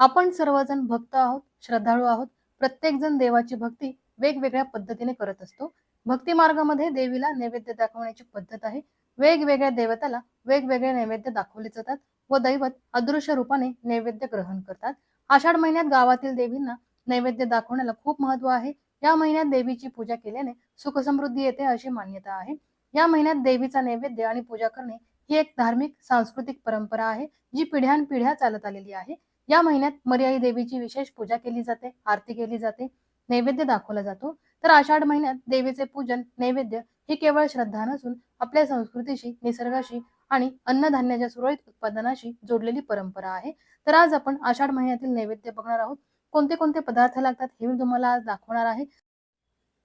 आपण सर्वजण भक्त आहोत श्रद्धाळू आहोत प्रत्येकजण देवाची भक्ती वेगवेगळ्या पद्धतीने करत असतो. भक्ती मार्गामध्ये देवीला नैवेद्य दाखवण्याची पद्धत आहे. वेगवेगळ्या देवताला वेगवेगळे नैवेद्य दाखवले जातात व दैवत अदृश्य रूपाने नैवेद्य ग्रहण करतात. आषाढ महिन्यात गावातील देवींना नैवेद्य दाखवण्याला खूप महत्त्व आहे. या महिन्यात देवीची पूजा केल्याने सुख समृद्धी येते अशी मान्यता आहे. या महिन्यात देवीचा नैवेद्य आणि पूजा करणे ही एक धार्मिक सांस्कृतिक परंपरा आहे जी पिढ्यानपिढ्या चालत आलेली आहे. या महिन्यात मर्याई देवीची विशेष पूजा केली जाते आरती केली जाते नैवेद्य दाखवला जातो. तर आषाढ महिन्यात देवीचे पूजन नैवेद्य ही केवळ श्रद्धा नसून आपल्या संस्कृतीशी निसर्गाशी आणि अन्नधान्याच्या सुरळीत उत्पादनाशी जोडलेली परंपरा आहे. तर आज आपण आषाढ महिन्यातील नैवेद्य बघणार आहोत. कोणते कोणते पदार्थ लागतात हे मी तुम्हाला आज दाखवणार आहे.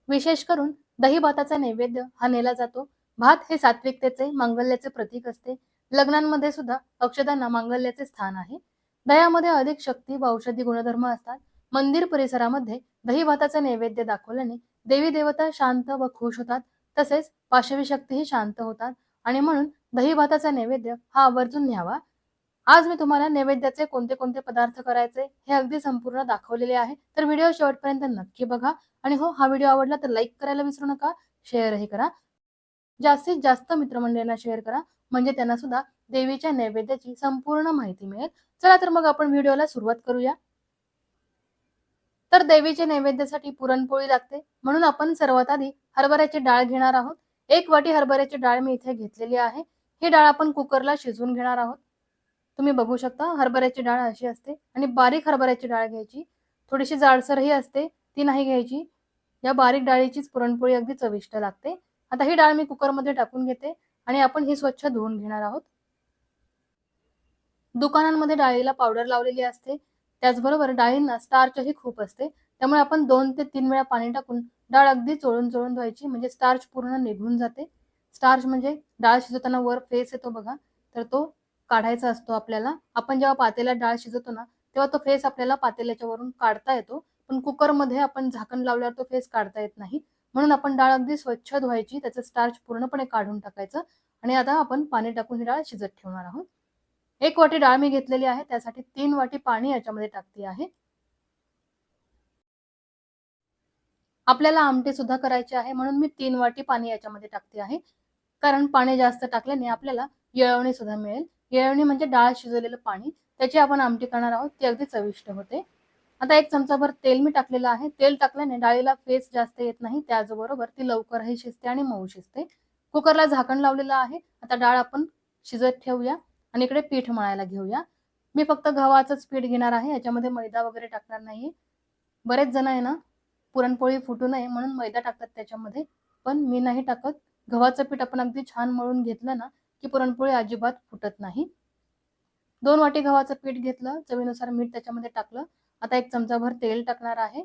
विशेष करून दही भाताचा नैवेद्य हा नेला जातो. भात हे सात्विकतेचे मांगल्याचे प्रतीक असते. लग्नांमध्ये सुद्धा अक्षदांना मांगल्याचे स्थान आहे. दह्यामध्ये अधिक शक्ती व औषधी गुणधर्म असतात. मंदिर परिसरामध्ये दही भाताचा नैवेद्य दाखवल्याने देवी देवता शांत व खुश होतात. तसेच पाशवी शक्तीही शांत होतात. आणि म्हणून दही भाताचा नैवेद्य हा आवर्जून न्यावा. आज मी तुम्हाला नैवेद्याचे कोणते कोणते पदार्थ करायचे हे अगदी संपूर्ण दाखवलेले आहे. तर व्हिडिओ शेवटपर्यंत नक्की बघा. आणि हो हा व्हिडिओ आवडला तर लाईक करायला विसरू नका. शेअरही करा. जास्तीत जास्त मित्रमंडळींना शेअर करा. म्हणजे त्यांना सुद्धा देवीच्या नैवेद्याची संपूर्ण माहिती मिळेल. चला तर मग आपण व्हिडिओला सुरुवात करूया. तर देवीच्या नैवेद्यासाठी पुरणपोळी लागते. म्हणून आपण सर्वात आधी हरभऱ्याची डाळ घेणार आहोत. एक वाटी हरभऱ्याची डाळ मी इथे घेतलेली आहे. ही डाळ आपण कुकरला शिजवून घेणार आहोत. तुम्ही बघू शकता हरभऱ्याची डाळ अशी असते आणि बारीक हरभऱ्याची डाळ घ्यायची. थोडीशी जाडसरही असते ती नाही घ्यायची. या बारीक डाळीचीच पुरणपोळी अगदी चविष्ट लागते. आता ही डाळ मी कुकरमध्ये टाकून घेते. आणि आपण ही स्वच्छ धुवून घेणार आहोत. दुकानांमध्ये डाळीला पावडर लावलेली असते. त्याचबरोबर डाळींना स्टार्चही खूप असते. त्यामुळे आपण दोन ते तीन वेळा पाणी टाकून डाळ अगदी चोळून चोळून धुवायची. म्हणजे स्टार्च पूर्ण निघून जाते. स्टार्च म्हणजे डाळ शिजवताना वर फेस येतो बघा. तर तो काढायचा असतो आपल्याला. आपण जेव्हा पातेल्यात डाळ शिजवतो ना तेव्हा तो फेस आपल्याला पातेल्याच्या वरून काढता येतो. पण कुकरमध्ये आपण झाकण लावल्यावर तो फेस काढता येत नाही. म्हणून आपण डाळ अगदी स्वच्छ धुवायची त्याचं स्टार्च पूर्णपणे काढून टाकायचं आणि आता आपण पाणी टाकून ही डाळ शिजत ठेवणार आहोत. एक वाटी डाळ मी घेतलेली आहे त्यासाठी तीन वाटी पाणी याच्यामध्ये टाकते आहे. आपल्याला आमटी सुद्धा करायची आहे म्हणून मी तीन वाटी पाणी याच्यामध्ये टाकते आहे. कारण पाणी जास्त टाकल्याने आपल्याला येळवणी सुद्धा मिळेल. येळवणी म्हणजे डाळ शिजवलेलं पाणी त्याची आपण आमटी करणार आहोत ती अगदी चविष्ट होते. आता एक चमचाभर तेल मी टाकलेलं आहे. तेल टाकल्याने डाळीला फेस जास्त येत नाही. त्याचबरोबर ती लवकरही शिजते आणि मऊ शिजते. कुकरला झाकण लावलेलं आहे. आता डाळ आपण शिजत ठेवूया आणि इकडे पीठ मळायला घेऊया. मी फक्त गव्हाचंच पीठ घेणार आहे. याच्यामध्ये मैदा वगैरे टाकणार नाही बरेच जण आहे ना पुरणपोळी फुटू नये म्हणून मैदा टाकतात त्याच्यामध्ये. पण मी नाही टाकत. गव्हाचं पीठ आपण अगदी छान मळून घेतलं ना की पुरणपोळी अजिबात फुटत नाही. दोन वाटी गव्हाचं पीठ घेतलं. चवीनुसार मीठ त्याच्यामध्ये टाकलं. आता एक चमचाभर तेल टाकणार आहे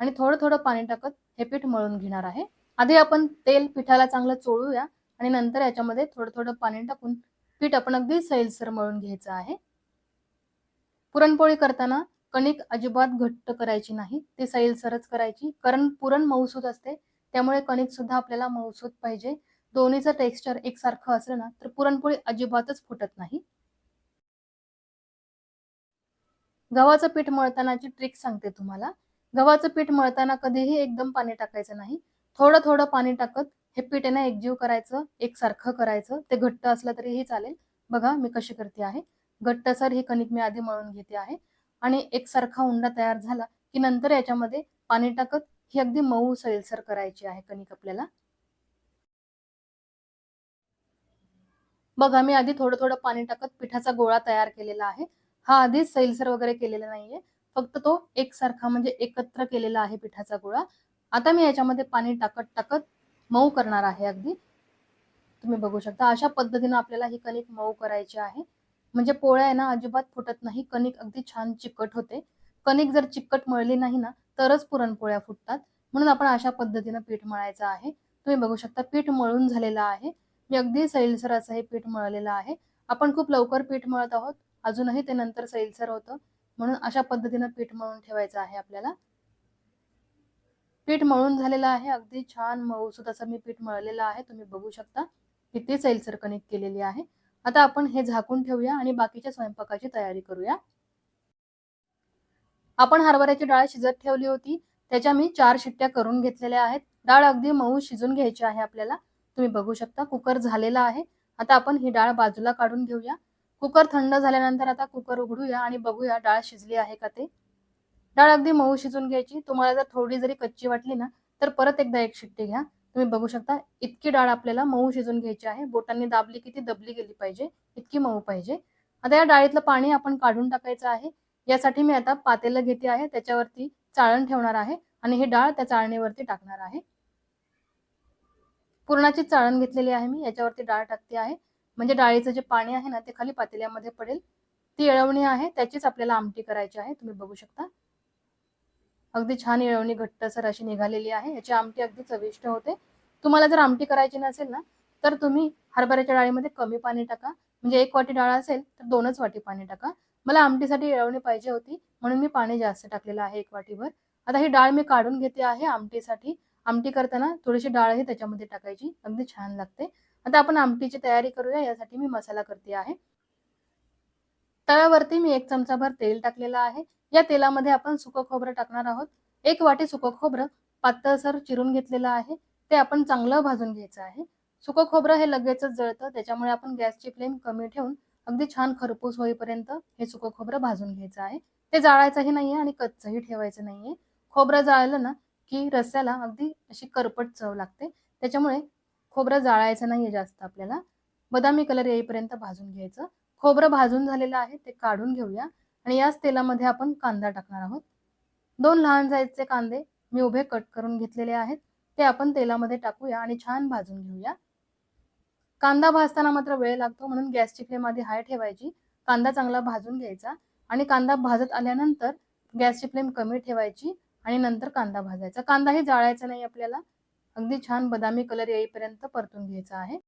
आणि थोडं थोडं पाणी टाकत हे पीठ मळून घेणार आहे. आधी आपण तेल पिठाला चांगलं चोळूया आणि नंतर याच्यामध्ये थोडं थोडं पाणी टाकून पीठ आपण अगदी सैलसर मळून घ्यायचं आहे. पुरणपोळी करताना कणिक अजिबात घट्ट करायची नाही ती सैलसरच करायची. कारण पुरण मऊसूत असते त्यामुळे कणिक सुद्धा आपल्याला मऊसूत पाहिजे. दोन्हीचं टेक्स्चर एकसारखं असलं ना तर पुरणपोळी अजिबातच फुटत नाही. गव्हाचं पीठ मळतानाची ट्रिक सांगते तुम्हाला. गव्हाचं पीठ मळताना कधीही एकदम पाणी टाकायचं नाही. थोडं थोडं पाणी टाकत हे पीठ आहे ना एकजीव करायचं एकसारखं करायचं. ते घट्ट असलं तरीही चालेल. बघा मी कशी करते आहे. घट्टसर ही कणिक मी आधी मळून घेते आहे. आणि एकसारखा उंडा तयार झाला की नंतर याच्यामध्ये पाणी टाकत ही अगदी मऊ सैलसर करायची आहे कणिक आपल्याला. बघा मी आधी थोडं थोडं पाणी टाकत पिठाचा गोळा तयार केलेला आहे. हा आधीच सैलसर वगैरे केलेला नाहीये. फक्त तो एकसारखा म्हणजे एकत्र केलेला आहे पिठाचा गोळा. आता मी याच्यामध्ये पाणी टाकत टाकत मऊ करणार आहे अगदी. तुम्ही बघू शकता अशा पद्धतीनं आपल्याला ही कणिक मऊ करायची आहे. म्हणजे पोळ्या आहे ना अजिबात फुटत नाही. कणिक अगदी छान चिकट होते. कणिक जर चिकट मळली नाही ना तरच पुरणपोळ्या फुटतात. म्हणून आपण अशा पद्धतीनं पीठ मळायचं आहे. तुम्ही बघू शकता पीठ मळून झालेलं आहे. मी अगदी सैलसर असं हे पीठ मळलेलं आहे. आपण खूप लवकर पीठ मळत आहोत. अजूनही ते नंतर सैलसर होतं. म्हणून अशा पद्धतीनं पीठ मळून ठेवायचं आहे आपल्याला. पीठ मळून झालेलं आहे. अगदी छान मऊसूत असं मी पीठ मळलेलं आहे. तुम्ही बघू शकता किती सैलसर कनेक्ट केलेली आहे. आता आपण हे झाकून ठेवूया आणि बाकीच्या स्वयंपाकाची तयारी करूया. आपण हरभऱ्याची डाळ शिजत ठेवली होती. त्याच्या मी चार शिट्ट्या करून घेतलेल्या आहेत. डाळ अगदी मऊ शिजून घ्यायची आहे आपल्याला. तुम्ही बघू शकता कुकर झालेला आहे. आता आपण ही डाळ बाजूला काढून घेऊया. कुकर थंड झाल्यानंतर आता कुकर उघडूया आणि बघूया डाळ शिजली आहे का ते. डाळ अगदी मऊ शिजून घ्यायची. तुम्हाला जर थोडी जरी कच्ची वाटली ना तर परत एकदा एक शिट्टी घ्या. तुम्ही बघू शकता इतकी डाळ आपल्याला मऊ शिजून घ्यायची आहे. बोटांनी दाबली की ती दबली गेली पाहिजे. इतकी मऊ पाहिजे. आता या डाळीतलं पाणी आपण काढून टाकायचं आहे. यासाठी मी आता पातेलं घेते आहे. त्याच्यावरती चाळण ठेवणार आहे आणि ही डाळ त्या चाळणीवरती टाकणार आहे. पूर्णाची चाळण घेतलेली आहे मी. याच्यावरती डाळ टाकते आहे. म्हणजे डाळीचं जे पाणी आहे ना ते खाली पातेल्यामध्ये पडेल. ती येळवणी आहे त्याचीच आपल्याला आमटी करायची आहे तुम्ही बघू शकता. अगदी छान येळवणी घट्टसर अशी निघालेली आहे. याची आमटी अगदी चविष्ट होते. तुम्हाला जर आमटी करायची नसेल ना तर तुम्ही हरभऱ्याच्या डाळीमध्ये कमी पाणी टाका. म्हणजे एक वाटी डाळ असेल तर दोनच वाटी पाणी टाका. मला आमटीसाठी येळवणी पाहिजे होती म्हणून मी पाणी जास्त टाकलेलं आहे एक वाटीभर. आता ही डाळ मी काढून घेते आहे आमटीसाठी. आमटी करताना थोडीशी डाळही त्याच्यामध्ये टाकायची. अगदी छान लागते. आता आपण आमटीची तयारी करूया यासाठी मी मसाला करते आहे. तव्यावरती मी एक चमचाभर तेल टाकलेलं आहे. या तेलामध्ये आपण सुकं खोबरं टाकणार आहोत. एक वाटी सुकं खोबरं पातळसर चिरून घेतलेलं आहे. ते आपण चांगलं भाजून घ्यायचं आहे. सुकं खोबरं हे लगेचच जळतं त्याच्यामुळे आपण गॅसची फ्लेम कमी ठेवून अगदी छान खरपूस होईपर्यंत हे सुकं खोबरं भाजून घ्यायचं आहे. ते जाळायचंही नाहीये आणि कच्चंही ठेवायचं नाहीये. खोबरं जाळलं ना की रस्स्याला अगदी अशी करपट चव लागते. त्याच्यामुळे खोबरं जाळायचं नाहीये जास्त आपल्याला. बदामी कलर येईपर्यंत भाजून घ्यायचं. खोबरं भाजून झालेलं आहे ते काढून घेऊया. आणि याच तेलामध्ये आपण कांदा टाकणार आहोत. दोन लहान साईजचे कांदे मी उभे कट करून घेतलेले आहेत. ते आपण तेलामध्ये टाकूया आणि छान भाजून घेऊया. कांदा भाजताना मात्र वेळ लागतो म्हणून गॅसची फ्लेम आधी हाय ठेवायची. कांदा चांगला भाजून घ्यायचा. आणि कांदा भाजत आल्यानंतर गॅसची फ्लेम कमी ठेवायची आणि नंतर कांदा भाजायचा. कांदाही जाळायचा नाही आपल्याला. अगदी छान बदामी कलर येईपर्यंत परतून घ्यायचा आहे.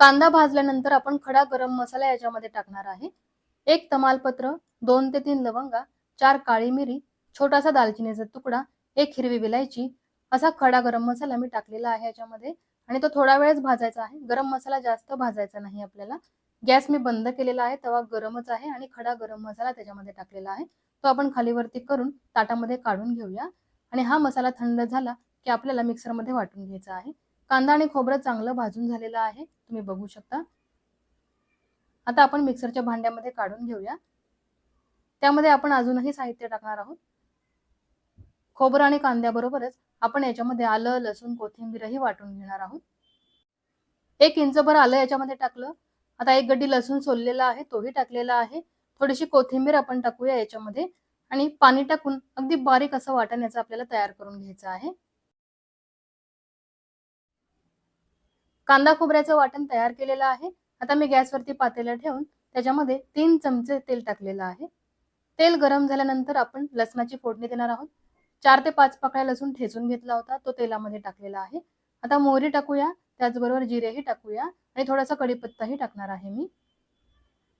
कांदा भाजल्यानंतर आपण खडा गरम मसाला याच्यामध्ये टाकणार आहे. एक तमालपत्र दोन ते तीन लवंगा चार काळी मिरी छोटासा दालचिनीचा तुकडा एक हिरवी विलायची असा खडा गरम मसाला मी टाकलेला आहे याच्यामध्ये आणि तो थोडा वेळच भाजायचा आहे. गरम मसाला जास्त भाजायचा नाही आपल्याला. गॅस मी बंद केलेला आहे तवा गरमच आहे आणि खडा गरम मसाला त्याच्यामध्ये टाकलेला आहे. तो आपण खालीवरती करून ताटामध्ये काढून घेऊया आणि हा मसाला थंड झाला की आपल्याला मिक्सरमध्ये वाटून घ्यायचं आहे. कांदा आणि खोबरं चांगलं भाजून झालेलं आहे. तुम्ही बघू शकता. आता आपण मिक्सरच्या भांड्यामध्ये काढून घेऊया. त्यामध्ये आपण अजूनही साहित्य टाकणार आहोत. खोबरं आणि कांद्याबरोबरच आपण याच्यामध्ये आलं लसूण कोथिंबीरही वाटून घेणार आहोत. एक इंचभर आलं याच्यामध्ये टाकलं. आता एक गड्डी लसूण सोललेला आहे तोही टाकलेला आहे. थोडीशी कोथिंबीर आपण टाकूया याच्यामध्ये. आणि पाणी टाकून अगदी बारीक असं वाटण याचं आपल्याला तयार करून घ्यायचं आहे. कांदा खोबऱ्याचं वाटण तयार केलेलं आहे. आता मी गॅसवरती पातेला ठेवून त्याच्यामध्ये तीन चमचे तेल टाकलेलं आहे. तेल गरम झाल्यानंतर आपण लसणाची फोडणी देणार आहोत. चार ते पाच पाकळ्या लसूण ठेचून घेतला होता तो तेलामध्ये टाकलेला आहे. आता मोहरी टाकूया त्याचबरोबर जिरेही टाकूया आणि थोडासा कढीपत्ताही टाकणार आहे मी.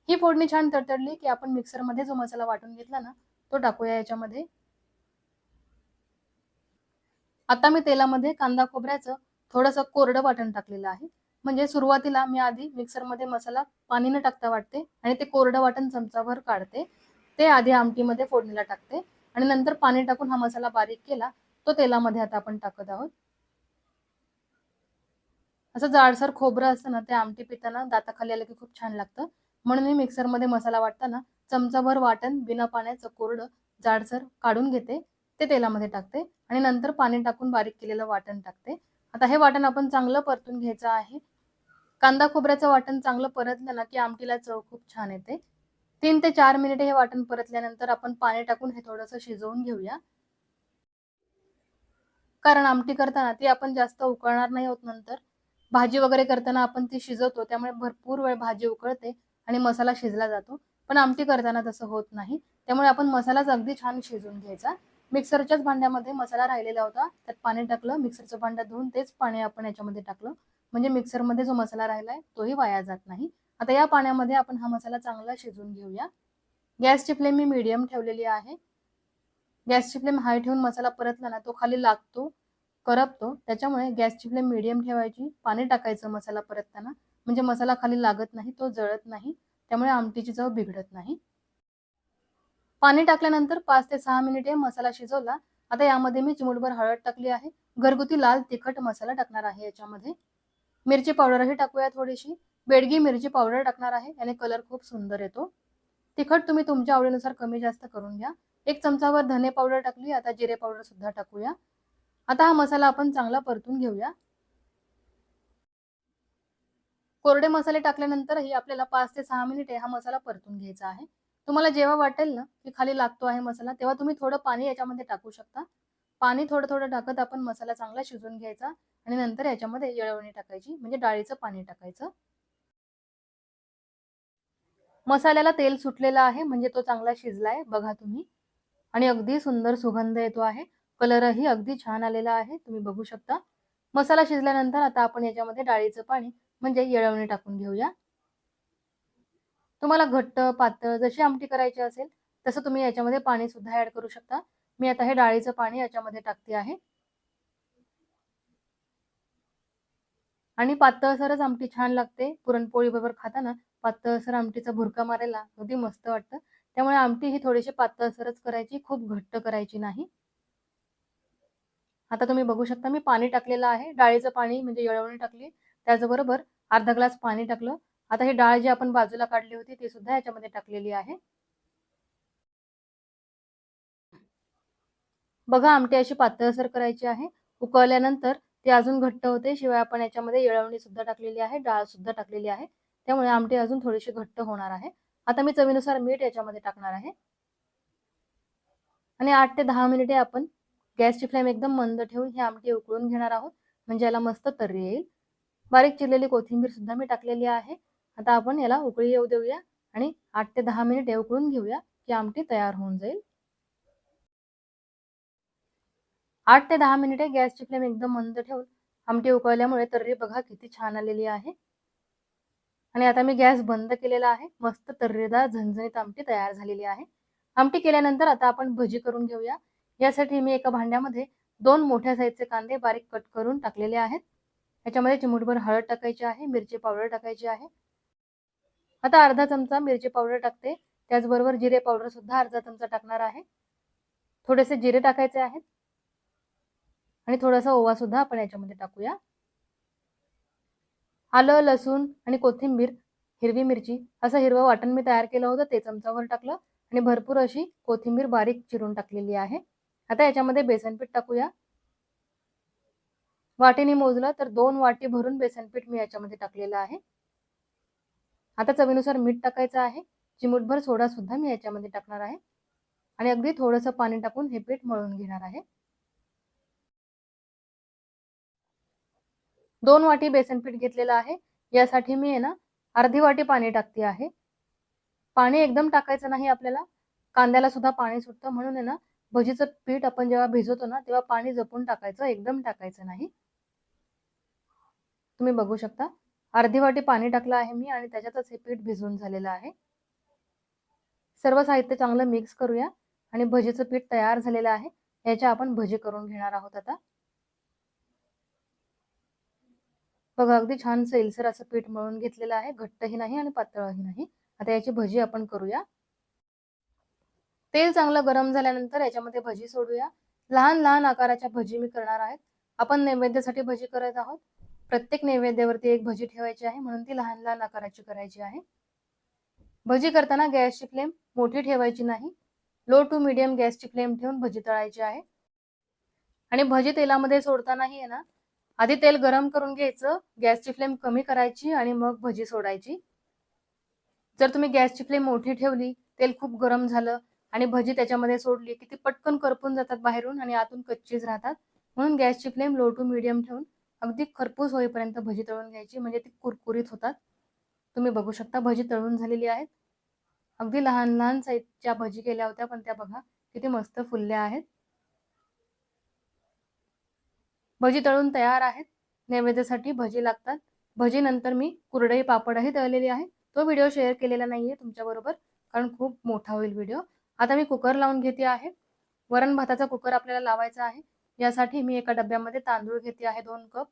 ही फोडणी छान तडतडली की आपण मिक्सरमध्ये जो मसाला वाटून घेतला ना तो टाकूया याच्यामध्ये. आता मी तेलामध्ये कांदा खोबऱ्याचं थोडंसं कोरडं वाटण टाकलेलं आहे. म्हणजे सुरुवातीला मी आधी मिक्सरमध्ये मसाला पाणी न टाकता वाटते आणि ते कोरडं वाटण चमचाभर काढते. ते आधी आमटीमध्ये फोडणीला टाकते आणि नंतर पाणी टाकून हा मसाला बारीक केला तो तेलामध्ये आता आपण टाकत आहोत. असं जाडसर खोबरं असतं ना ते आमटी पिताना दाताखाली आलं की खूप छान लागतं. म्हणून मी मिक्सरमध्ये मसाला वाटताना चमचाभर वाटण बिना पाण्याचं कोरडं जाडसर काढून घेते. ते तेलामध्ये टाकते आणि नंतर पाणी टाकून बारीक केलेलं वाटण टाकते. आता हे वाटण आपण चांगलं परतून घ्यायचं आहे. कांदा खोबऱ्याचं वाटण चांगलं परतलं ना की आमटीला चव खूप छान येते. तीन ते चार मिनिटे हे वाटण परतल्यानंतर आपण पाणी टाकून हे थोडंसं शिजवून घेऊया. कारण आमटी करताना ती आपण जास्त उकळणार नाही होत नंतर. भाजी वगैरे करताना आपण ती शिजवतो त्यामुळे भरपूर वेळ भाजी उकळते आणि मसाला शिजला जातो. पण आमटी करताना तसं होत नाही. त्यामुळे आपण मसालाच अगदी छान शिजवून घ्यायचा. मिक्सरच्याच भांड्यामध्ये मसाला राहिलेला होता. त्यात पाणी टाकलं मिक्सरचं भांडं धुवून तेच पाणी आपण याच्यामध्ये टाकलं. म्हणजे मिक्सरमध्ये जो मसाला राहिलाय तोही वाया जात नाही. आता या पाण्यामध्ये आपण हा मसाला चांगला शिजवून घेऊया. गॅसची फ्लेम मी मीडियम ठेवलेली आहे. गॅसची फ्लेम हाय ठेवून मसाला परतला ना तो खाली लागतो करपतो. त्याच्यामुळे गॅसची फ्लेम मीडियम ठेवायची. पाणी टाकायचं मसाला परतताना. म्हणजे मसाला खाली लागत नाही तो जळत नाही. त्यामुळे आमटीची चव बिघडत नाही. पाणी टाकल्यानंतर पाच ते सहा मिनिटे मसाला शिजवला. आता यामध्ये मी चिमूटभर हळद टाकली आहे. घरगुती लाल तिखट मसाला टाकणार आहे याच्यामध्ये. मिरची पावडरही टाकूया थोडीशी. बेडगी मिरची पावडर टाकणार आहे. याने कलर खूप सुंदर येतो. तिखट तुम्ही तुमच्या आवडीनुसार कमी जास्त करून घ्या. एक चमचावर धने पावडर टाकली. आता जिरे पावडर सुद्धा टाकूया. आता हा मसाला आपण चांगला परतून घेऊया. कोरडे मसाले टाकल्यानंतरही आपल्याला पाच ते सहा मिनिटे हा मसाला परतून घ्यायचा आहे. तुम्हाला जेव्हा वाटेल ना की खाली लागतो आहे मसाला तेव्हा तुम्ही थोडं पाणी याच्यामध्ये टाकू शकता. पाणी थोडं थोडं टाकत आपण मसाला चांगला शिजून घ्यायचा आणि नंतर याच्यामध्ये येळवणी टाकायची म्हणजे डाळीचं पाणी टाकायचं. मसाल्याला तेल सुटलेलं आहे म्हणजे तो चांगला शिजलाय बघा तुम्ही. आणि अगदी सुंदर सुगंध येतो आहे. कलरही अगदी छान आलेला आहे तुम्ही बघू शकता. मसाला शिजल्यानंतर आता आपण याच्यामध्ये डाळीचं पाणी म्हणजे येळवणी टाकून घेऊया. तुम्हाला घट्ट पातळ जशी आमटी करायची असेल तसं तुम्ही याच्यामध्ये पाणी सुद्धा ऍड करू शकता. मी आता हे डाळीचं पाणी याच्यामध्ये टाकते आहे. आणि पातळसरच आमटी छान लागते. पुरणपोळी बरोबर खाताना पातळसर आमटीचा भुरका मारायला अगदी मस्त वाटतं. त्यामुळे आमटी ही थोडीशी पातळसरच करायची खूप घट्ट करायची नाही. आता तुम्ही बघू शकता मी पाणी टाकलेलं आहे. डाळीचं पाणी म्हणजे येळवणी टाकली. त्याचबरोबर अर्धा ग्लास पाणी टाकलं. आता ही डाळ जी आपण बाजूला काढली होती ती सुद्धा याच्यामध्ये टाकलेली आहे. बघा आमटी अशी पातळसर करायची आहे. उकळल्यानंतर ती अजून घट्ट होते शिवाय आपण याच्यामध्ये येळवणी सुद्धा टाकलेली आहे डाळ सुद्धा टाकलेली आहे. त्यामुळे आमटी अजून थोडीशी घट्ट होणार आहे. आता मी चवीनुसार मीठ याच्यामध्ये टाकणार आहे. आणि आठ ते दहा मिनिटे आपण गॅसची फ्लेम एकदम मंद ठेवून ही आमटी उकळून घेणार आहोत. म्हणजे याला मस्त तर्री येईल. बारीक चिरलेली कोथिंबीर सुद्धा मी टाकलेली आहे. आता आपण याला उकळी येऊ देऊया आणि आठ ते दहा मिनिटे उकळून घेऊया की आमटी तयार होऊन जाईल. आठ ते दहा मिनिटे गॅसची फ्लेम एकदम मंद ठेवून आमटी उकळल्यामुळे तर्री बघा किती छान आलेली आहे. आणि आता मी गॅस बंद केलेला आहे. मस्त तर्रीदार झणझणीत आमटी तयार झालेली आहे. आमटी केल्यानंतर आता आपण भजी करून घेऊया. यासाठी मी एका भांड्यामध्ये दोन मोठ्या साईजचे कांदे बारीक कट करून टाकलेले आहेत. याच्यामध्ये चिमूटभर हळद टाकायची आहे मिरची पावडर टाकायची आहे. आता अर्धा चमचा मिरची पावडर टाकते. त्याचबरोबर जिरे पावडर सुद्धा अर्धा चमचा टाकणार आहे. थोडेसे जिरे टाकायचे आहेत. आणि थोडासा ओवा सुद्धा आपण याच्यामध्ये टाकूया. आलं लसूण आणि कोथिंबीर हिरवी मिरची असं हिरवं वाटण मी तयार केलं होतं ते चमचावर टाकलं आणि भरपूर अशी कोथिंबीर बारीक चिरून टाकलेली आहे. आता याच्यामध्ये बेसनपीठ टाकूया. वाटीने मोजलं तर दोन वाटी भरून बेसनपीठ मी याच्यामध्ये टाकलेलं आहे. आता चवीनुसार मीठ टाकायचं आहे. चिमूटभर सोडा सुद्धा मी याच्यामध्ये टाकणार आहे. आणि अगदी थोडंसं पाणी टाकून हे पीठ मळून घेणार आहे. दोन वाटी बेसन पीठ घेतलेलं आहे. यासाठी मी आहे ना अर्धी वाटी पाणी टाकते आहे. पाणी एकदम टाकायचं नाही आपल्याला. कांद्याला सुद्धा पाणी सुटतं. म्हणून आहे ना भजीचं पीठ आपण जेव्हा भिजवतो ना तेव्हा पाणी जपून टाकायचं. एकदम टाकायचं नाही. तुम्ही बघू शकता. अर्धी वाटी पाणी टाकलं आहे मी आणि त्याच्यातच हे पीठ भिजवून झालेलं आहे. सर्व साहित्य चांगलं मिक्स करूया आणि भजीचं पीठ तयार झालेलं आहे. याच्या आपण भजी करून घेणार आहोत आता. बघा अगदी छान सैलसर असं पीठ मळून घेतलेलं आहे. घट्टही नाही आणि पातळही नाही. आता याची भजी आपण करूया. तेल चांगलं गरम झाल्यानंतर याच्यामध्ये भजी सोडूया. लहान लहान आकाराच्या भजी मी करणार आहेत. आपण नैवेद्यासाठी भजी करत आहोत. प्रत्येक नैवेद्यावरती एक भजी ठेवायची आहे म्हणून ती लहान लहान आकाराची करायची आहे. भजी करताना गॅसची फ्लेम मोठी ठेवायची नाही. लो टू मिडियम गॅसची फ्लेम ठेवून भजी तळायची आहे. आणि भजी तेलामध्ये सोडतानाही आहे ना आधी तेल गरम करून घ्यायचं गॅसची फ्लेम कमी करायची आणि मग भजी सोडायची. जर तुम्ही गॅसची फ्लेम मोठी ठेवली तेल खूप गरम झालं आणि भजी त्याच्यामध्ये सोडली की ती पटकन करपून जातात बाहेरून आणि आतून कच्चीच राहतात. म्हणून गॅसची फ्लेम लो टू मिडियम ठेवून अगदी खरपूस होईपर्यंत भजी तळून घ्यायची म्हणजे ती कुरकुरीत होतात. तुम्ही बघू शकता भजी तळून झालेली आहेत. अगदी लहान लहान साईजच्या भजी केल्या होत्या पण त्या बघा किती मस्त फुलल्या आहेत. भजी तळून तयार आहेत. नैवेद्यासाठी भजी लागतात. भजी नंतर मी कुरडई पापडही तळलेली आहे. तो व्हिडिओ शेअर केलेला नाहीये तुमच्याबरोबर कारण खूप मोठा होईल व्हिडिओ. आता मी कुकर लावून घेते आहे. वरण भाताचा कुकर आपल्याला लावायचा आहे. यासाठी मी एका डब्यामध्ये तांदूळ घेते आहे दोन कप.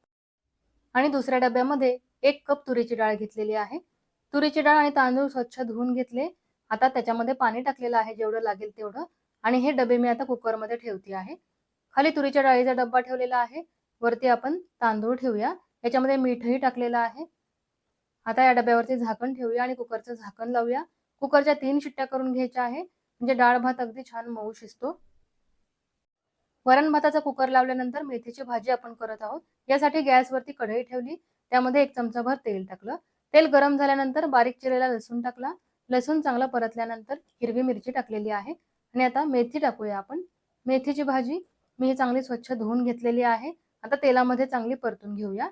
आणि दुसऱ्या डब्यामध्ये एक कप तुरीची डाळ घेतलेली आहे. तुरीची डाळ आणि तांदूळ स्वच्छ धुवून घेतले. आता त्याच्यामध्ये पाणी टाकलेलं आहे जेवढं लागेल तेवढं. आणि हे डबे मी आता कुकरमध्ये ठेवते आहे. खाली तुरीच्या डाळीचा डब्बा ठेवलेला आहे. वरती आपण तांदूळ ठेवूया. याच्यामध्ये मीठही टाकलेलं आहे. आता या डब्यावरती झाकण ठेवूया आणि कुकरचं झाकण लावूया. कुकरच्या तीन शिट्ट्या करून घ्यायच्या आहे. म्हणजे डाळ भात अगदी छान मऊ शिजतो. वरण भाताचा कुकर लावल्यानंतर मेथीची भाजी आपण करत आहोत. यासाठी गॅसवरती कढई ठेवली. त्यामध्ये एक चमचाभर तेल टाकलं. तेल गरम झाल्यानंतर बारीक चिरेला लसूण टाकला. लसूण चांगला परतल्यानंतर हिरवी मिरची टाकलेली आहे. आणि आता मेथी टाकूया आपण. मेथीची भाजी मी ही चांगली स्वच्छ धुवून घेतलेली आहे. आता तेलामध्ये चांगली परतून घेऊया.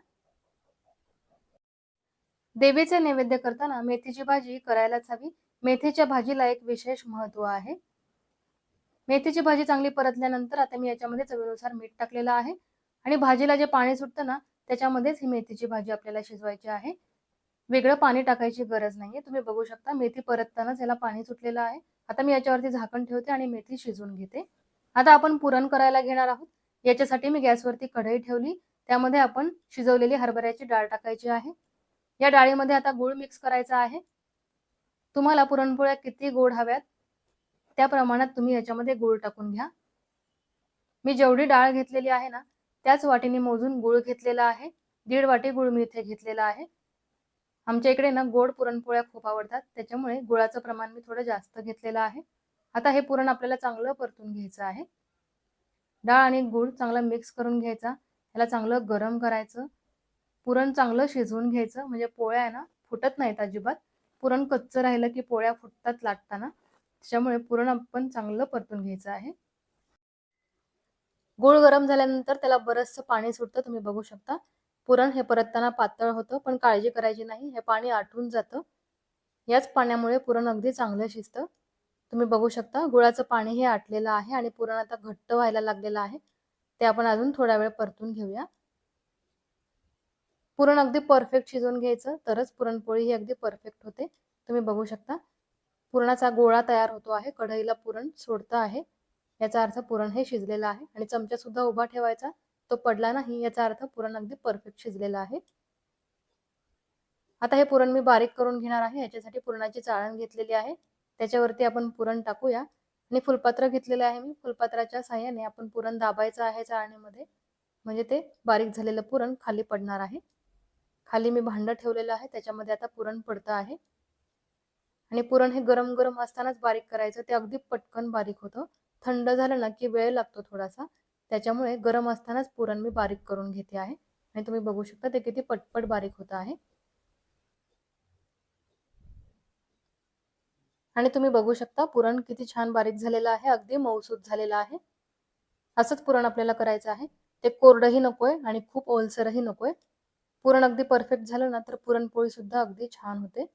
देवीचे नैवेद्य करताना मेथीची भाजी करायलाच हवी. मेथीच्या भाजीला एक विशेष महत्त्व आहे. मेथीची भाजी चांगली परतल्यानंतर आता मी याच्यामध्ये चवीनुसार मीठ टाकलेलं आहे. आणि भाजीला जे पाणी सुटतं ना त्याच्यामध्येच ही मेथीची भाजी आपल्याला शिजवायची आहे. वेगळं पाणी टाकायची गरज नाहीये. तुम्ही बघू शकता मेथी परततानाच याला पाणी सुटलेलं आहे. आता मी याच्यावरती झाकण ठेवते आणि मेथी शिजवून घेते. आता आपण पुरण करायला घेणार आहोत. याच्यासाठी मी गॅसवरती कढई ठेवली. त्यामध्ये आपण शिजवलेली हरभऱ्याची डाळ टाकायची आहे. या डाळीमध्ये आता गुळ मिक्स करायचा आहे. तुम्हाला पुरणपोळ्या किती गोड हव्यात त्या प्रमाणात तुम्ही याच्यामध्ये गुळ टाकून घ्या. मी जेवढी डाळ घेतलेली आहे ना त्याच वाटीने मोजून गुळ घेतलेला आहे. दीड वाटी गुळ मी इथे घेतलेला आहे. आमच्या इकडे ना गोड पुरणपोळ्या खूप आवडतात त्याच्यामुळे गुळाचं प्रमाण मी थोडं जास्त घेतलेलं आहे. आता हे पुरण आपल्याला चांगलं परतून घ्यायचं आहे. डाळ आणि गुळ चांगला मिक्स करून घ्यायचा त्याला चांगलं गरम करायचं. पुरण चांगलं शिजवून घ्यायचं म्हणजे पोळ्या आहे ना फुटत नाहीत अजिबात. पुरण कच्चं राहिलं की पोळ्या फुटतात लाटताना. त्याच्यामुळे पुरण आपण चांगलं परतून घ्यायचं आहे. गुळ गरम झाल्यानंतर त्याला बरंचसं पाणी सुटतं तुम्ही बघू शकता. पुरण हे परतताना पातळ होतं पण काळजी करायची नाही हे पाणी आटून जातं. याच पाण्यामुळे पुरण अगदी चांगलं शिजतं. तुम्ही बघू शकता गुळाचं पाणी हे आटलेलं आहे आणि पुरण आता घट्ट व्हायला लागलेलं आहे. ते आपण अजून थोडा वेळ परतून घेऊया. पुरण अगदी परफेक्ट शिजवून घ्यायचं तरच पुरणपोळी ही अगदी परफेक्ट होते. तुम्ही बघू शकता पुरणाचा गोळा तयार होतो आहे कढईला पुरण सोडतं आहे. याचा अर्थ पुरण हे शिजलेलं आहे आणि चमचा सुद्धा उभा ठेवायचा तो पडला नाही याचा अर्थ पुरण अगदी परफेक्ट शिजलेलं आहे. आता हे पुरण मी बारीक करून घेणार आहे याच्यासाठी पुरणाची चाळण घेतलेली आहे. त्याच्यावरती आपण पुरण टाकूया. आणि फुलपात्र घेतलेलं आहे मी. फुलपात्राच्या साह्याने आपण पुरण दाबायचं आहे चाळणीमध्ये. म्हणजे ते बारीक झालेलं पुरण खाली पडणार आहे. खाली मी भांडं ठेवलेलं आहे त्याच्यामध्ये आता पुरण पडतं आहे. आणि पुरण हे गरम गरम असतानाच बारीक करायचं. ते अगदी पटकन बारीक होतं. थंड झालं ना की वेळ लागतो थोडासा. त्याच्यामुळे गरम असतानाच पुरण मी बारीक करून घेते आहे. आणि तुम्ही बघू शकता ते किती पटपट बारीक होत आहे. आणि तुम्ही बघू शकता पुरण किती छान बारीक झालेलं आहे. अगदी मऊसूत झालेलं आहे. असंच पुरण आपल्याला करायचं आहे. ते कोरडंही नकोय आणि खूप ओलसरही नकोय. पुरण अगदी परफेक्ट झालं ना तर पुरणपोळी सुद्धा अगदी छान होते.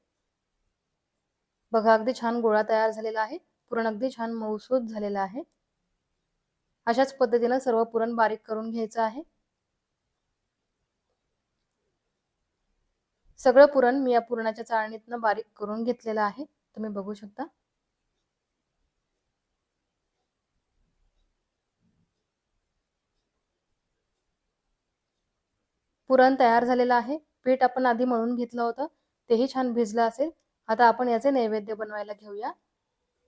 बघा अगदी छान गोळा तयार झालेला आहे. पुरण अगदी छान मऊसूत झालेला आहे. अशाच पद्धतीनं सर्व पुरण बारीक करून घ्यायचं आहे. सगळं पुरण मी या पुरणाच्या चाळणीतनं बारीक करून घेतलेलं आहे. तुम्ही बघू शकता. पुरण तयार झालेलं आहे. पीठ आपण आधी मळून घेतलं होतं. तेही छान भिजलं असेल. आता आपण याचे नैवेद्य बनवायला घेऊया.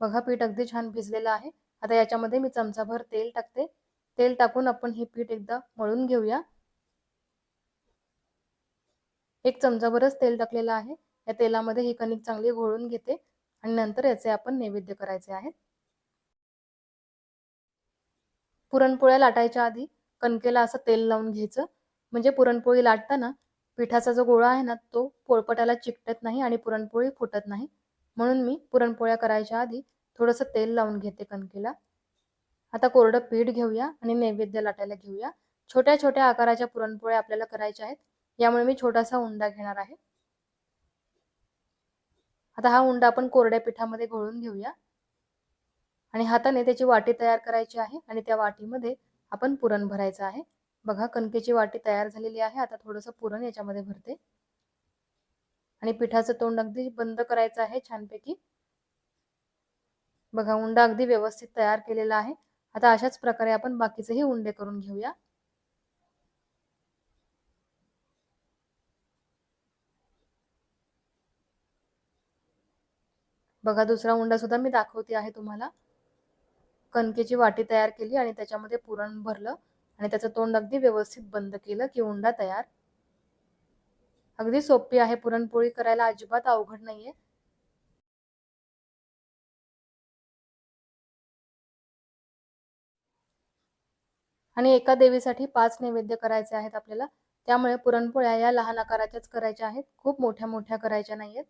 बघा पीठ अगदी छान भिजलेलं आहे. आता याच्यामध्ये मी चमचाभर तेल टाकते. तेल टाकून आपण हे पीठ एकदा मळून घेऊया. एक चमचाभरच तेल टाकलेलं आहे. या तेलामध्ये ही कणिक चांगली घोळून घेते आणि नंतर याचे आपण नैवेद्य करायचे आहेत. पुरणपोळ्या लाटायच्या आधी कणकेला असं तेल लावून घ्यायचं. म्हणजे पुरणपोळी लाटताना पिठाचा जो गोळा आहे ना तो पोळपटाला चिकटत नाही आणि पुरणपोळी फुटत नाही. म्हणून मी पुरणपोळ्या करायच्या आधी थोडंसं तेल लावून घेते कणकेला. आता कोरडं पीठ घेऊया आणि नैवेद्य लाटायला घेऊया. छोट्या छोट्या आकाराच्या पुरणपोळ्या आपल्याला करायच्या आहेत. यामुळे मी छोटासा उंडा घेणार आहे. आता हा उंडा आपण कोरड्या पिठामध्ये घोळून घेऊया. आणि हाताने त्याची वाटी तयार करायची आहे आणि त्या वाटीमध्ये आपण पुरण भरायचं आहे. बघा कणकेची वाटी तयार झालेली आहे. आता थोडंसं पुरण याच्यामध्ये भरते. आणि पिठाचं तोंड अगदी बंद करायचं आहे छानपैकी. बघा उंडा अगदी व्यवस्थित तयार केलेला आहे. आता अशाच प्रकारे आपण बाकीचेही उंडे करून घेऊया. बघा दुसरा उंडा सुद्धा मी दाखवते आहे तुम्हाला. कणकेची वाटी तयार केली आणि त्याच्यामध्ये पुरण भरलं. आणि त्याचं तोंड अगदी व्यवस्थित बंद केलं की उंडा तयार. अगदी सोपी आहे पुरणपोळी करायला अजिबात अवघड नाहीये. आणि एका देवीसाठी पाच नैवेद्य करायचे आहेत आपल्याला. त्यामुळे पुरणपोळ्या या लहान आकाराच्याच करायच्या आहेत. खूप मोठ्या मोठ्या करायच्या नाहीयेत.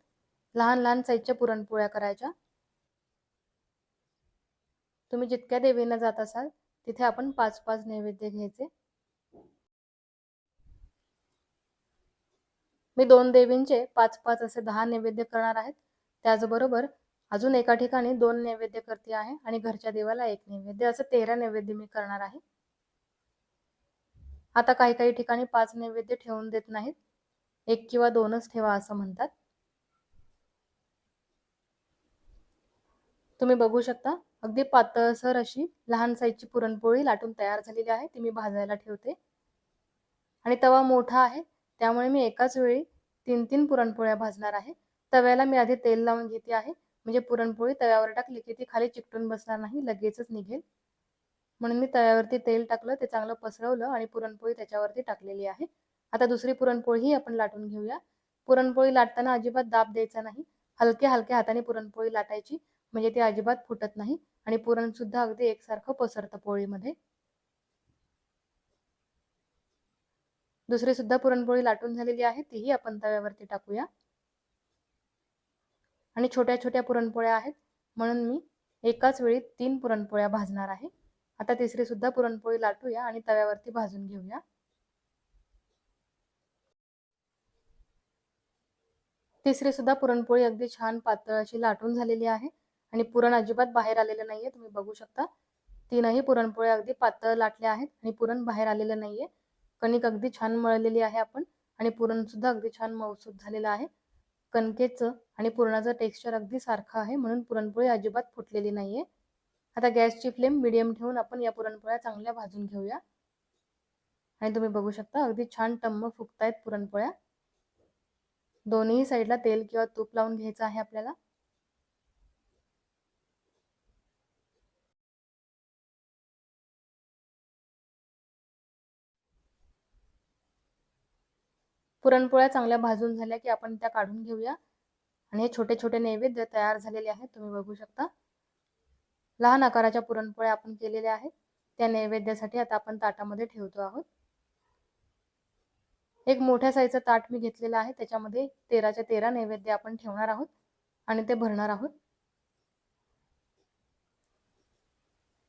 लहान लहान साईजच्या पुरणपोळ्या करायच्या. तुम्ही जितक्या देवींना जात असाल तिथे आपण पाच पाच नैवेद्य घ्यायचे. मी दोन देवींचे पाच पाच असे दहा नैवेद्य करणार आहेत. त्याचबरोबर अजून एका ठिकाणी दोन नैवेद्य करते आहे आणि घरच्या देवाला एक नैवेद्य असं तेरा नैवेद्य मी करणार आहे. आता काही काही ठिकाणी पाच नैवेद्य ठेवून देत नाहीत. एक किंवा दोनच ठेवा असं म्हणतात. तुम्ही बघू शकता. अगदी पातळसर अशी लहान साईजची पुरणपोळी लाटून तयार झालेली आहे ती मी भाजायला ठेवते. आणि तवा मोठा आहे त्यामुळे मी एकाच वेळी तीन तीन पुरणपोळ्या भाजणार आहे. तव्याला मी आधी तेल लावून घेते आहे म्हणजे पुरणपोळी तव्यावर टाकली की ती खाली चिकटून बसणार नाही लगेचच निघेल. म्हणून मी तव्यावरती तेल टाकलं ते चांगलं पसरवलं आणि पुरणपोळी त्याच्यावरती टाकलेली आहे. आता दुसरी पुरणपोळीही आपण लाटून घेऊया. पुरणपोळी लाटताना अजिबात दाब द्यायचा नाही. हलक्या हलक्या हाताने पुरणपोळी लाटायची म्हणजे ती अजिबात फुटत नाही. आणि पुरण सुद्धा अगदी एकसारखं पसरतं पोळीमध्ये. दुसरी सुद्धा पुरणपोळी लाटून झालेली आहे तीही आपण तव्यावरती टाकूया. आणि छोट्या छोट्या पुरणपोळ्या आहेत म्हणून मी एकाच वेळी तीन पुरणपोळ्या भाजणार आहे. आता तिसरी सुद्धा पुरणपोळी लाटूया आणि तव्यावरती भाजून घेऊया. तिसरी सुद्धा पुरणपोळी अगदी छान पातळ अशी लाटून झालेली आहे. आणि पुरण अजिबात बाहेर आलेलं नाहीये तुम्ही बघू शकता. तीनही पुरणपोळ्या अगदी पातळ लाटल्या आहेत आणि पुरण बाहेर आलेलं नाहीये. कणिक अगदी छान मळलेली आहे आपण आणि पुरण सुद्धा अगदी छान मऊसूत झालेलं आहे. कणकेचं आणि पुरणाचं टेक्स्चर अगदी सारखं आहे म्हणून पुरणपोळी अजिबात फुटलेली नाहीये. आता गॅसची फ्लेम मिडियम ठेवून आपण या पुरणपोळ्या चांगल्या भाजून घेऊया. आणि तुम्ही बघू शकता अगदी छान टम्म फुगतायत पुरणपोळ्या. दोन्ही साईडला तेल किंवा तूप लावून घ्यायचं आहे आपल्याला. पुरणपोळ्या चांगल्या भाजून झाल्या की आपण त्या काढून घेऊया. आणि हे छोटे छोटे नैवेद्य तयार झालेले आहेत तुम्ही बघू शकता. लहान आकाराच्या पुरणपोळ्या आपण केलेल्या आहेत. त्या नैवेद्यासाठी आता आपण ताटामध्ये ठेवतो आहोत. एक मोठ्या साईजचं ताट मी घेतलेलं आहे. त्याच्यामध्ये तेराच्या तेरा नैवेद्य आपण ठेवणार आहोत आणि ते भरणार आहोत.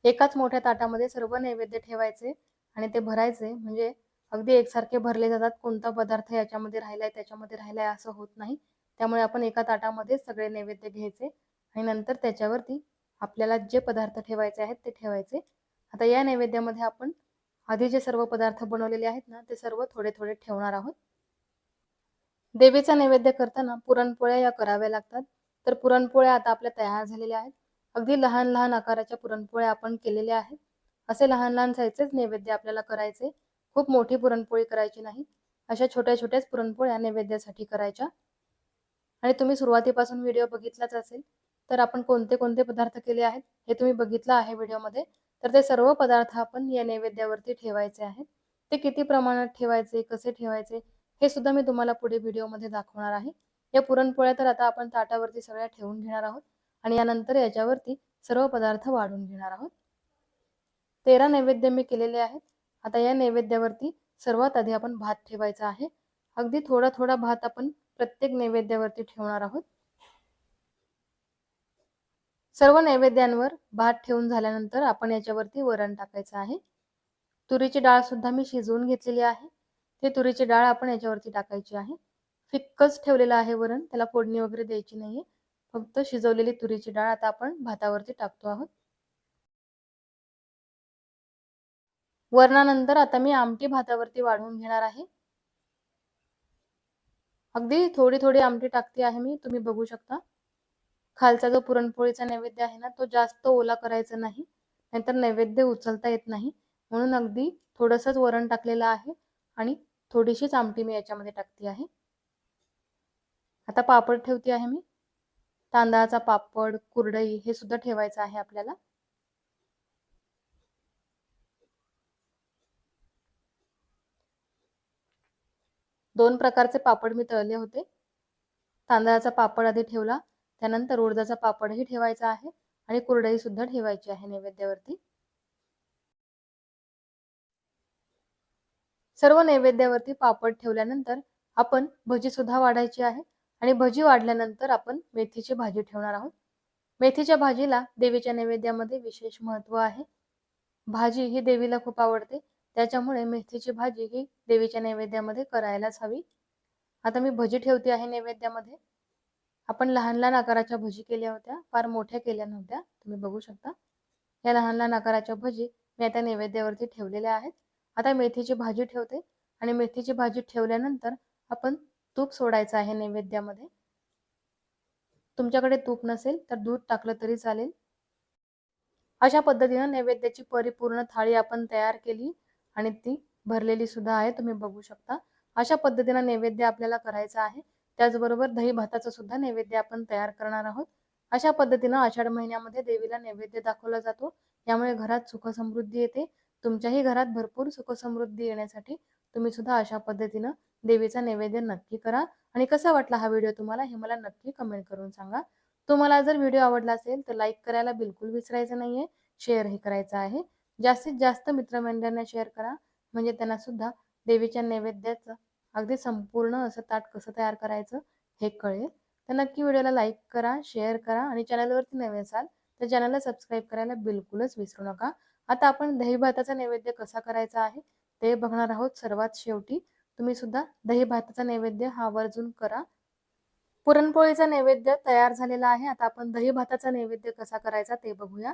एकाच मोठ्या ताटामध्ये सर्व नैवेद्य ठेवायचे आणि ते भरायचे. म्हणजे अगदी एकसारखे भरले जातात. कोणता पदार्थ याच्यामध्ये राहिलाय त्याच्यामध्ये राहिलाय असं होत नाही. त्यामुळे आपण एका ताटामध्ये सगळे नैवेद्य घ्यायचे आणि नंतर त्याच्यावरती आपल्याला जे पदार्थ ठेवायचे आहेत ते ठेवायचे. आता या नैवेद्यामध्ये आपण आधी जे सर्व पदार्थ बनवलेले आहेत ना ते सर्व थोडे थोडे ठेवणार आहोत. देवीचा नैवेद्य करताना पुरणपोळ्या या कराव्या लागतात. तर पुरणपोळ्या आता आपल्या तयार झालेल्या आहेत. अगदी लहान लहान आकाराच्या पुरणपोळ्या आपण केलेल्या आहेत. असे लहान लहान साईजचेच नैवेद्य आपल्याला करायचे. खूप मोठी पुरणपोळी करायची नाही. अशा छोट्या छोट्याच पुरणपोळ्या नैवेद्यासाठी करायच्या. आणि तुम्ही सुरुवातीपासून व्हिडिओ बघितलाच असेल तर आपण कोणते कोणते पदार्थ केले आहेत हे तुम्ही बघितलं आहे व्हिडिओमध्ये. तर ते सर्व पदार्थ आपण या नैवेद्यावरती ठेवायचे आहेत. ते किती प्रमाणात ठेवायचे कसे ठेवायचे हे सुद्धा मी तुम्हाला पुढे व्हिडिओमध्ये दाखवणार आहे. या पुरणपोळ्या तर आता आपण ताटावरती सगळ्या ठेवून घेणार आहोत. आणि यानंतर याच्यावरती सर्व पदार्थ वाढून घेणार आहोत. तेरा नैवेद्य मी केलेले आहेत. आता या नैवेद्यावरती सर्वात आधी आपण भात ठेवायचा आहे. अगदी थोडा थोडा भात आपण प्रत्येक नैवेद्यावरती ठेवणार आहोत. सर्व नैवेद्यांवर भात ठेवून झाल्यानंतर आपण याच्यावरती वरण टाकायचं आहे. तुरीची डाळ सुद्धा मी शिजवून घेतलेली आहे. ते तुरीची डाळ आपण याच्यावरती टाकायची आहे. फिक्कच ठेवलेलं आहे वरण त्याला फोडणी वगैरे द्यायची नाहीये. फक्त शिजवलेली तुरीची डाळ आता आपण भातावरती टाकतो आहोत. वरणानंतर आता मी आमटी भातावरती वाढवून घेणार आहे. अगदी थोडी थोडी आमटी टाकते आहे मी तुम्ही बघू शकता. खालचा जो पुरणपोळीचा नैवेद्य आहे ना तो जास्त ओला करायचा नाही नाहीतर नैवेद्य उचलता येत नाही. म्हणून अगदी थोडंसंच वरण टाकलेलं आहे आणि थोडीशीच आमटी मी याच्यामध्ये टाकते आहे. आता पापड ठेवते आहे मी. तांदळाचा पापड कुरडई हे सुद्धा ठेवायचं आहे आपल्याला. दोन प्रकारचे पापड मी तळले होते. तांदळाचा पापड आधी ठेवला त्यानंतर उडदाचा पापडही ठेवायचा आहे आणि कुरडई सुद्धा ठेवायची आहे नैवेद्यावरती. सर्व नैवेद्यावरती पापड ठेवल्यानंतर आपण भजी सुद्धा वाढायची आहे आणि भजी वाढल्यानंतर आपण मेथीची भाजी ठेवणार आहोत. मेथीच्या भाजीला देवीच्या नैवेद्यामध्ये विशेष महत्त्व आहे. भाजी ही देवीला खूप आवडते त्याच्यामुळे मेथीची भाजी ही देवीच्या नैवेद्यामध्ये करायलाच हवी. आता मी भजी ठेवते आहे नैवेद्यामध्ये. आपण लहान लहान आकाराच्या भजी केल्या होत्या फार मोठ्या केल्या नव्हत्या तुम्ही बघू शकता. या लहान लहान आकाराच्या भजी मी आता नैवेद्यावरती ठेवलेल्या आहेत. आता मेथीची भाजी ठेवते आणि मेथीची भाजी ठेवल्यानंतर आपण तूप सोडायचं आहे नैवेद्यामध्ये. तुमच्याकडे तूप नसेल तर दूध टाकलं तरी चालेल. अशा पद्धतीनं नैवेद्याची परिपूर्ण थाळी आपण तयार केली. आणि ती भरलेली सुद्धा आहे तुम्ही बघू शकता. अशा पद्धतीनं नैवेद्य आपल्याला करायचा आहे. त्याचबरोबर दही भाताचं सुद्धा नैवेद्य आपण तयार करणार आहोत. अशा पद्धतीनं आषाढ महिन्यामध्ये देवीला नैवेद्य दाखवला जातो. यामुळे घरात सुख समृद्धी येते. तुमच्याही घरात भरपूर सुख समृद्धी येण्यासाठी तुम्ही सुद्धा अशा पद्धतीनं देवीचा नैवेद्य नक्की करा. आणि कसा वाटला हा व्हिडिओ तुम्हाला हे मला नक्की कमेंट करून सांगा. तुम्हाला जर व्हिडिओ आवडला असेल तर लाईक करायला बिलकुल विसरायचं नाहीये. शेअरही करायचं आहे. जास्तीत जास्त मित्रमंडळांना शेअर करा. म्हणजे त्यांना सुद्धा देवीच्या नैवेद्याचं अगदी संपूर्ण असं ताट कसं तयार करायचं हे कळेल. तर नक्की व्हिडिओला लाईक करा शेअर करा आणि चॅनलवरती नवे असाल तर चॅनलला सबस्क्राईब करायला बिलकुलच विसरू नका. आता आपण दही भाताचा नैवेद्य कसा करायचा आहे ते बघणार आहोत सर्वात शेवटी. तुम्ही सुद्धा दही भाताचा नैवेद्य हा आवर्जून करा. पुरणपोळीचा नैवेद्य तयार झालेला आहे. आता आपण दही भाताचा नैवेद्य कसा करायचा ते बघूया.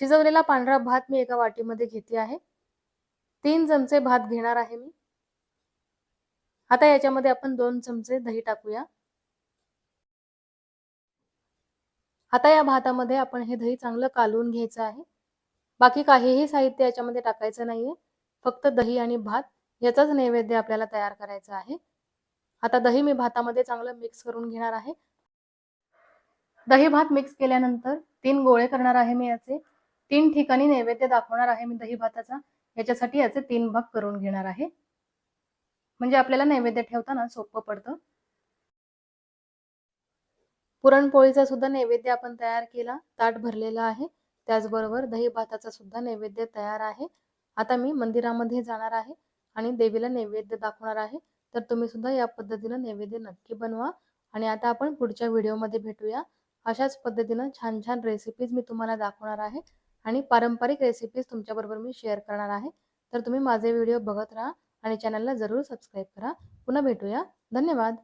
शिजवलेला पांढरा भात मी एका वाटीमध्ये घेतली आहे. तीन चमचे भात घेणार आहे मी. आता याच्यामध्ये आपण दोन चमचे दही टाकूया. आता या भातामध्ये आपण हे दही चांगलं कालवून घ्यायचं आहे. बाकी काहीही साहित्य याच्यामध्ये टाकायचं नाहीये. फक्त दही आणि भात याचाच नैवेद्य आपल्याला तयार करायचा आहे. आता दही मी भातामध्ये चांगलं मिक्स करून घेणार आहे. दही भात मिक्स केल्यानंतर तीन गोळे करणार आहे मी याचे. तीन ठिकाणी नैवेद्य दाखवणार आहे मी दही भाताचा. याच्यासाठी याचे तीन भाग करून घेणार आहे. म्हणजे आपल्याला नैवेद्य ठेवताना सोपं पडतं. पुरणपोळीचा सुद्धा नैवेद्य आपण तयार केला. ताट भरलेला आहे. त्याचबरोबर दही भाताचा सुद्धा नैवेद्य तयार आहे. आता मी मंदिरामध्ये जाणार आहे आणि देवीला नैवेद्य दाखवणार आहे. तर तुम्ही सुद्धा या पद्धतीनं नैवेद्य नक्की बनवा आणि आता आपण पुढच्या व्हिडिओमध्ये भेटूया. अशाच पद्धतीनं छान छान रेसिपीज मी तुम्हाला दाखवणार आहे. आणि पारंपरिक रेसिपीज तुमच्याबरोबर मी शेअर करणार आहे. तर तुम्ही माझे व्हिडिओ बघत राहा आणि चॅनलला जरूर सबस्क्राईब करा. पुन्हा भेटूया. धन्यवाद.